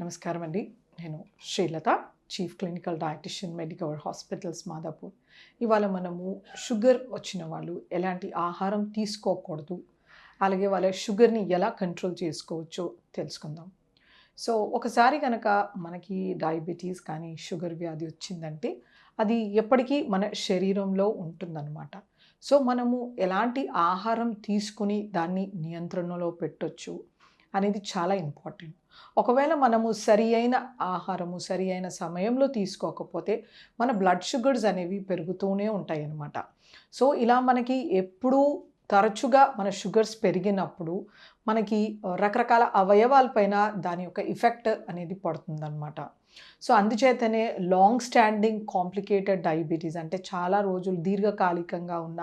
నమస్కారం అండి నేను Srilatha chief clinical dietitian Medicover hospitals Madhapur. ఇవాళ మనము షుగర్ వచ్చిన వాళ్ళు ఎలాంటి ఆహారం తీసుకోకూడదు అలాగే వాళ్ళ షుగర్ని ఎలా కంట్రోల్ చేసుకోవచ్చో తెలుసుకుందాం. సో ఒకసారి కనుక మనకి డయాబెటీస్ కానీ షుగర్ వ్యాధి వచ్చిందంటే అది ఎప్పటికీ మన శరీరంలో ఉంటుందన్నమాట. సో మనము ఎలాంటి ఆహారం తీసుకుని దాన్ని నియంత్రణలో పెట్టొచ్చు అనేది చాలా ఇంపార్టెంట్. ఒకవేళ మనము సరి అయిన ఆహారము సరి అయిన సమయంలో తీసుకోకపోతే మన బ్లడ్ షుగర్స్ అనేవి పెరుగుతూనే ఉంటాయి అన్నమాట సో ఇలా మనకి ఎప్పుడూ తరచుగా మన షుగర్స్ పెరిగినప్పుడు మనకి రకరకాల అవయవాలపైన దాని యొక్క ఇఫెక్ట్ అనేది పడుతుందన్నమాట. సో అందుచేతనే లాంగ్ స్టాండింగ్ కాంప్లికేటెడ్ డయాబెటీస్ అంటే చాలా రోజులు దీర్ఘకాలికంగా ఉన్న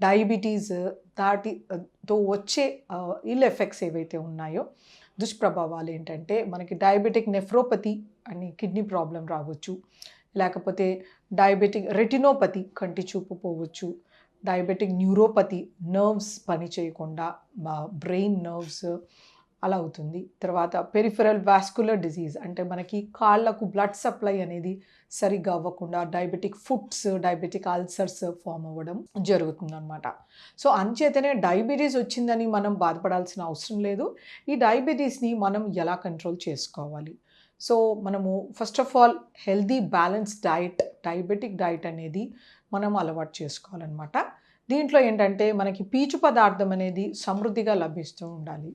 డయాబెటీస్ దాటి తో వచ్చే ఇల్ ఎఫెక్ట్స్ ఏవైతే ఉన్నాయో దుష్ప్రభావాలు ఏంటంటే మనకి డయాబెటిక్ నెఫ్రోపతి అని కిడ్నీ ప్రాబ్లం రావచ్చు. లేకపోతే డయాబెటిక్ రెటినోపతి కంటి చూపు పోవచ్చు. డయాబెటిక్ న్యూరోపతి నర్వ్స్ పని చేయకుండా బ్రెయిన్ నర్వ్స్ అలా అవుతుంది. తర్వాత పెరిఫెరల్ వాస్కులర్ డిజీజ్ అంటే మనకి కాళ్ళకు బ్లడ్ సప్లై అనేది సరిగ్గా అవ్వకుండా diabetic foods diabetic ulcers form అవ్వడం జరుగుతుందన్నమాట. సో అంచేతనే డయాబెటీస్ వచ్చిందని మనం బాధపడాల్సిన అవసరం లేదు. ఈ డయాబెటీస్ని మనం ఎలా కంట్రోల్ చేసుకోవాలి? సో మనము first of all healthy balance diet diabetic diet అనేది మనం అలవాటు చేసుకోవాలన్నమాట. దీంట్లో ఏంటంటే మనకి పీచు పదార్థం అనేది సమృద్ధిగా లభిస్తూ ఉండాలి.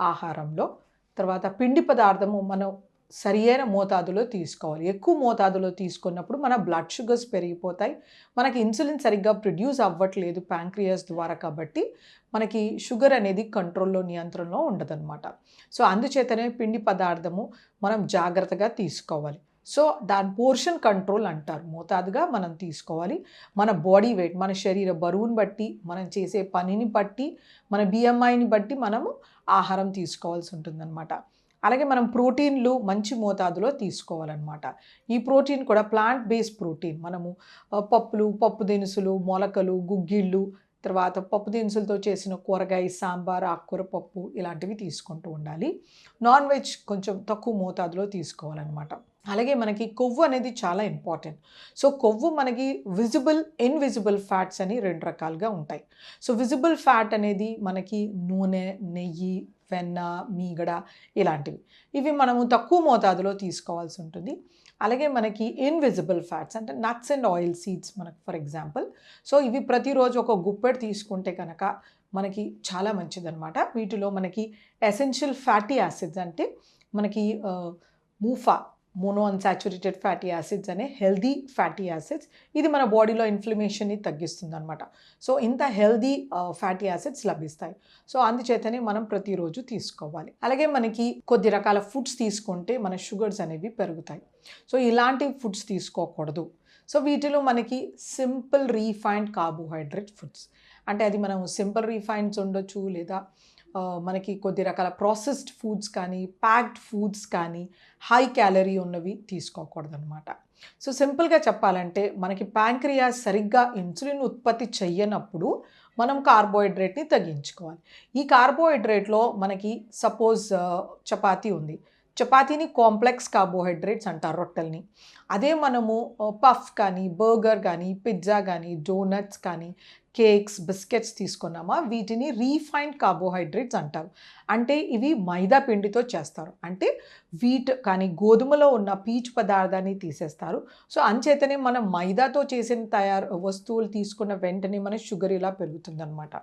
ఆహారంలో. తర్వాత పిండి పదార్థము మనం సరియైన మోతాదులో తీసుకోవాలి. ఎక్కువ మోతాదులో తీసుకున్నప్పుడు మన బ్లడ్ షుగర్స్ పెరిగిపోతాయి. మనకి ఇన్సులిన్ సరిగ్గా ప్రొడ్యూస్ అవ్వట్లేదు ప్యాంక్రియాస్ ద్వారా కాబట్టి మనకి షుగర్ అనేది కంట్రోల్లో నియంత్రణలో ఉండదన్నమాట. సో అందుచేతనే పిండి పదార్థము మనం జాగ్రత్తగా తీసుకోవాలి. సో దాని పోర్షన్ కంట్రోల్ అంటారు. మోతాదుగా మనం తీసుకోవాలి. మన బాడీ వెయిట్ మన శరీర బరువుని బట్టి మనం చేసే పనిని బట్టి మన బిఎంఐని బట్టి మనము ఆహారం తీసుకోవాల్సి ఉంటుందన్నమాట. అలాగే మనం ప్రోటీన్లు మంచి మోతాదులో తీసుకోవాలన్నమాట. ఈ ప్రోటీన్ కూడా ప్లాంట్ బేస్డ్ ప్రోటీన్. మనము పప్పులు పప్పు దినుసులు మొలకలు గుగ్గిళ్ళు తర్వాత పప్పు దినుసులతో చేసిన కూరగాయ సాంబార్ ఆకుకూర పప్పు ఇలాంటివి తీసుకుంటూ ఉండాలి. నాన్ వెజ్ కొంచెం తక్కువ మోతాదులో తీసుకోవాలన్నమాట. అలాగే మనకి కొవ్వు అనేది చాలా ఇంపార్టెంట్ సో కొవ్వు మనకి విజిబుల్ ఇన్విజిబుల్ ఫ్యాట్స్ అని రెండు రకాలుగా ఉంటాయి. సో విజిబుల్ ఫ్యాట్ అనేది మనకి నూనె నెయ్యి వెన్న మీగడ ఇలాంటివి. ఇవి మనము తక్కువ మోతాదులో తీసుకోవాల్సి ఉంటుంది. అలాగే మనకి ఇన్విజిబుల్ ఫ్యాట్స్ అంటే నట్స్ అండ్ ఆయిల్ సీడ్స్ మనకు ఫర్ ఎగ్జాంపుల్ సో ఇవి ప్రతిరోజు ఒక గుప్పెడు తీసుకుంటే కనుక మనకి చాలా మంచిదన్నమాట. వీటిలో మనకి ఎసెన్షియల్ ఫ్యాటీ యాసిడ్స్ అంటే మనకి MUFA mono unsaturated fatty acids అనే హెల్దీ ఫ్యాటీ యాసిడ్స్ ఇది మన బాడీలో ఇన్ఫ్లమేషన్ని తగ్గిస్తుంది అనమాట సో ఇంత హెల్దీ ఫ్యాటీ యాసిడ్స్ లభిస్తాయి. సో అందుచేతనే మనం ప్రతిరోజు తీసుకోవాలి. అలాగే మనకి కొద్ది రకాల ఫుడ్స్ తీసుకుంటే మన షుగర్స్ అనేవి పెరుగుతాయి. సో ఇలాంటి ఫుడ్స్ తీసుకోకూడదు. సో వీటిలో మనకి సింపుల్ రీఫైన్డ్ కార్బోహైడ్రేట్ ఫుడ్స్. అంటే అది మనం సింపుల్ రీఫైన్స్ ఉండొచ్చు లేదా మనకి కొద్ది రకాల ప్రాసెస్డ్ ఫుడ్స్ కానీ ప్యాక్డ్ ఫుడ్స్ కానీ హై క్యాలరీ ఉన్నవి తీసుకోకూడదనమాట సో సింపుల్గా చెప్పాలంటే మనకి ప్యాంక్రియా సరిగ్గా ఇన్సులిన్ ఉత్పత్తి చెయ్యనప్పుడు మనం కార్బోహైడ్రేట్ని తగ్గించుకోవాలి. ఈ కార్బోహైడ్రేట్లో మనకి సపోజ్ చపాతీ ఉంది. చపాతీని కాంప్లెక్స్ కార్బోహైడ్రేట్స్ అంటారు రొట్టెల్ని. అదే మనము పఫ్ కానీ బర్గర్ కానీ పిజ్జా కానీ డోనట్స్ కానీ కేక్స్ బిస్కెట్స్ తీసుకున్నామా? వీటిని రీఫైన్డ్ కార్బోహైడ్రేట్స్ అంటారు. అంటే ఇవి మైదా పిండితో చేస్తారు. అంటే వీట్ కానీ గోధుమలో ఉన్న పీచు పదార్థాన్ని తీసేస్తారు. సో అంచేతనే మనం మైదాతో చేసిన తయారు వస్తువులు తీసుకున్న వెంటనే మన షుగర్ ఇలా పెరుగుతుందన్నమాట.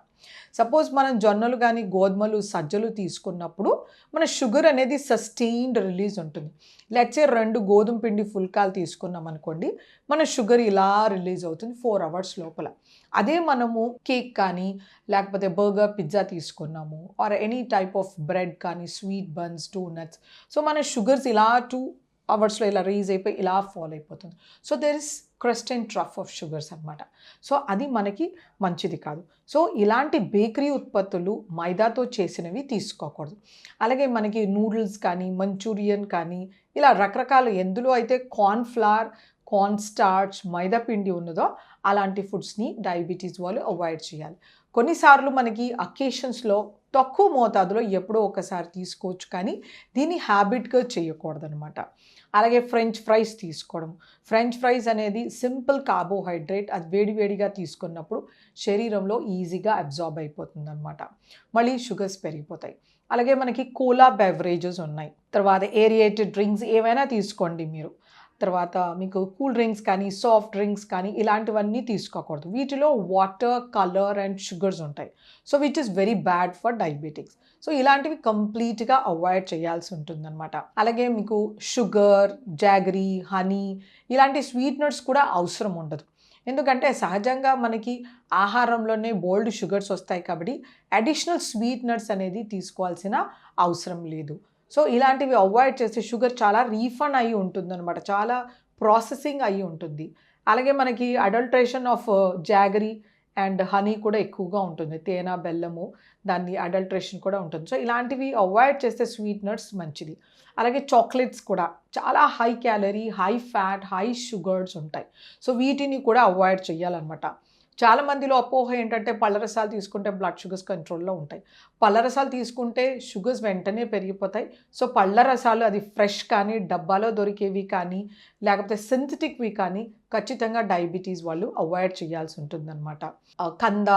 సపోజ్ మనం జొన్నలు కానీ గోధుమలు సజ్జలు తీసుకున్నప్పుడు మన షుగర్ అనేది సస్టెయిన్డ్ రిలీజ్ ఉంటుంది. లెక్చర్ రెండు గోధుమ పిండి ఫుల్కాలు తీసుకున్నాం అనుకోండి మన షుగర్ ఇలా రిలీజ్ అవుతుంది ఫోర్ అవర్స్ లోపల. అదే మనము కేక్ కానీ లేకపోతే బర్గర్ పిజ్జా తీసుకున్నాము or any type of bread కానీ స్వీట్ బన్స్ డోనట్స్. సో మన షుగర్స్ ఇలా టూ అవర్స్లో ఇలా రీజ్ అయిపోయి ఇలా ఫాలో అయిపోతుంది. So there is crust and trough of sugars అనమాట సో అది మనకి మంచిది కాదు. సో ఇలాంటి బేకరీ ఉత్పత్తులు మైదాతో చేసినవి తీసుకోకూడదు. అలాగే మనకి నూడిల్స్ కానీ మంచూరియన్ కానీ ఇలా రకరకాల ఎందులో అయితే కార్న్ ఫ్లవర్ కార్న్ స్టార్చ్ మైదా పిండి ఉన్నదో అలాంటి ఫుడ్స్ని డయాబెటీస్ వాళ్ళు అవాయిడ్ చేయాలి. కొన్నిసార్లు మనకి అకేషన్స్లో తక్కువ మోతాదులో ఎప్పుడో ఒకసారి తీసుకోవచ్చు కానీ దీన్ని హ్యాబిట్గా చేయకూడదనమాట అలాగే ఫ్రెంచ్ ఫ్రైస్ తీసుకోవడం. ఫ్రెంచ్ ఫ్రైస్ అనేది సింపుల్ కార్బోహైడ్రేట్ అది వేడివేడిగా తీసుకున్నప్పుడు శరీరంలో ఈజీగా అబ్జార్బ్ అయిపోతుంది అనమాట మళ్ళీ షుగర్స్ పెరిగిపోతాయి. అలాగే మనకి కోలా బెవరేజెస్ ఉన్నాయి. తర్వాత ఏరియేటెడ్ డ్రింక్స్ ఏవైనా తీసుకోండి మీరు. తర్వాత మీకు కూల్ డ్రింక్స్ కానీ సాఫ్ట్ డ్రింక్స్ కానీ ఇలాంటివన్నీ తీసుకోకూడదు. వీటిలో వాటర్ కలర్ అండ్ షుగర్స్ ఉంటాయి. So which is very bad for diabetics so ఇలాంటివి కంప్లీట్గా అవాయిడ్ చేయాల్సి ఉంటుందన్నమాట. అలాగే మీకు షుగర్ జాగరీ హనీ ఇలాంటి స్వీట్నర్స్ కూడా అవసరం ఉండదు. ఎందుకంటే సహజంగా మనకి ఆహారంలోనే బోల్డ్ షుగర్స్ వస్తాయి కాబట్టి అడిషనల్ స్వీట్నర్స్ అనేది తీసుకోవాల్సిన అవసరం లేదు. సో ఇలాంటివి అవాయిడ్ చేస్తే షుగర్ చాలా రీఫండ్ అయి ఉంటుందన్నమాట. చాలా ప్రాసెసింగ్ అయి ఉంటుంది. అలాగే మనకి adulteration of jaggery and honey కూడా ఎక్కువగా ఉంటుంది. తేనె బెల్లము దాన్ని అడల్ట్రేషన్ కూడా ఉంటుంది. సో ఇలాంటివి అవాయిడ్ చేస్తే స్వీట్నర్స్ మంచిది. అలాగే చాక్లెట్స్ కూడా చాలా high calorie high fat high sugars ఉంటాయి. సో వీటిని కూడా అవాయిడ్ చేయాలన్నమాట. చాలా మందిలో అపోహ ఏంటంటే పళ్ళ రసాలు తీసుకుంటే బ్లడ్ షుగర్స్ కంట్రోల్లో ఉంటాయి. పళ్ళ రసాలు తీసుకుంటే షుగర్స్ వెంటనే పెరిగిపోతాయి. సో పళ్ళ రసాలు అది ఫ్రెష్ కానీ డబ్బాలో దొరికేవి కానీ లేకపోతే సింథటిక్వి కానీ ఖచ్చితంగా డయాబెటీస్ వాళ్ళు అవాయిడ్ చేయాల్సి ఉంటుందన్నమాట. కంద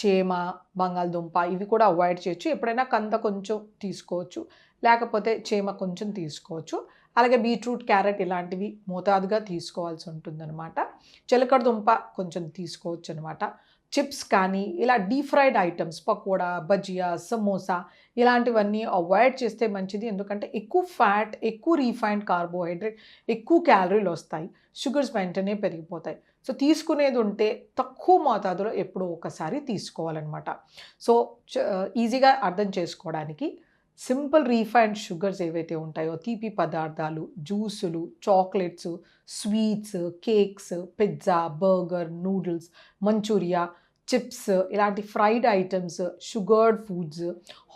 చేమ బంగాళదుంప ఇవి కూడా అవాయిడ్ చేయొచ్చు. ఎప్పుడైనా కంద కొంచెం తీసుకోవచ్చు. లేకపోతే చేమ కొంచెం తీసుకోవచ్చు. అలాగే బీట్రూట్ క్యారెట్ ఇలాంటివి మోతాదుగా తీసుకోవాల్సి ఉంటుందన్నమాట. చిలకడ దుంప కొంచెం తీసుకోవచ్చు అనమాట చిప్స్ కానీ ఇలా deep fried items pakoda bhajiya samosa ఇలాంటివన్నీ అవాయిడ్ చేస్తే మంచిది. ఎందుకంటే ఎక్కువ ఫ్యాట్ ఎక్కువ రీఫైన్డ్ కార్బోహైడ్రేట్ ఎక్కువ క్యాలరీలు వస్తాయి. షుగర్స్ వెంటనే పెరిగిపోతాయి. సో తీసుకునేది ఉంటే తక్కువ మోతాదులో ఎప్పుడో ఒకసారి తీసుకోవాలన్నమాట. సో చ- ఈజీగా అర్థం చేసుకోవడానికి సింపుల్ రీఫైన్డ్ షుగర్స్ ఏవైతే ఉంటాయో తీపి పదార్థాలు జ్యూసులు chocolates sweets cakes pizza burger noodles Manchuria chips ఇలాంటి fried items sugared foods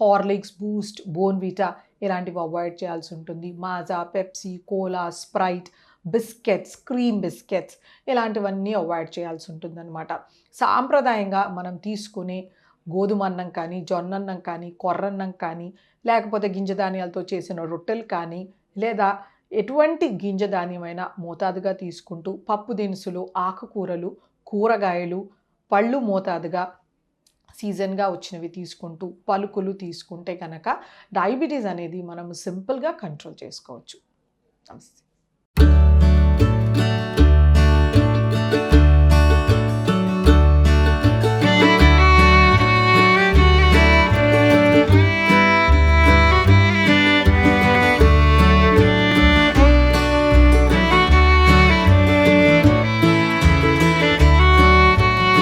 Horlicks Boost Bournvita ఇలాంటివి అవాయిడ్ చేయాల్సి ఉంటుంది. Maaza Pepsi cola Sprite biscuits cream biscuits ఇలాంటివన్నీ అవాయిడ్ చేయాల్సి ఉంటుందన్నమాట. సాంప్రదాయంగా మనం తీసుకునే గోధుమ అన్నం కానీ జొన్న అన్నం కానీ కొర్రన్నం కానీ లేకపోతే గింజ ధాన్యాలతో చేసిన రొట్టెలు కానీ లేదా ఎటువంటి గింజ ధాన్యమైన మోతాదుగా తీసుకుంటూ పప్పు దినుసులు ఆకుకూరలు కూరగాయలు పళ్ళు మోతాదుగా సీజన్గా వచ్చినవి తీసుకుంటూ పలుకులు తీసుకుంటే కనుక డయాబెటీస్ అనేది మనం సింపుల్గా కంట్రోల్ చేసుకోవచ్చు. నమస్తే.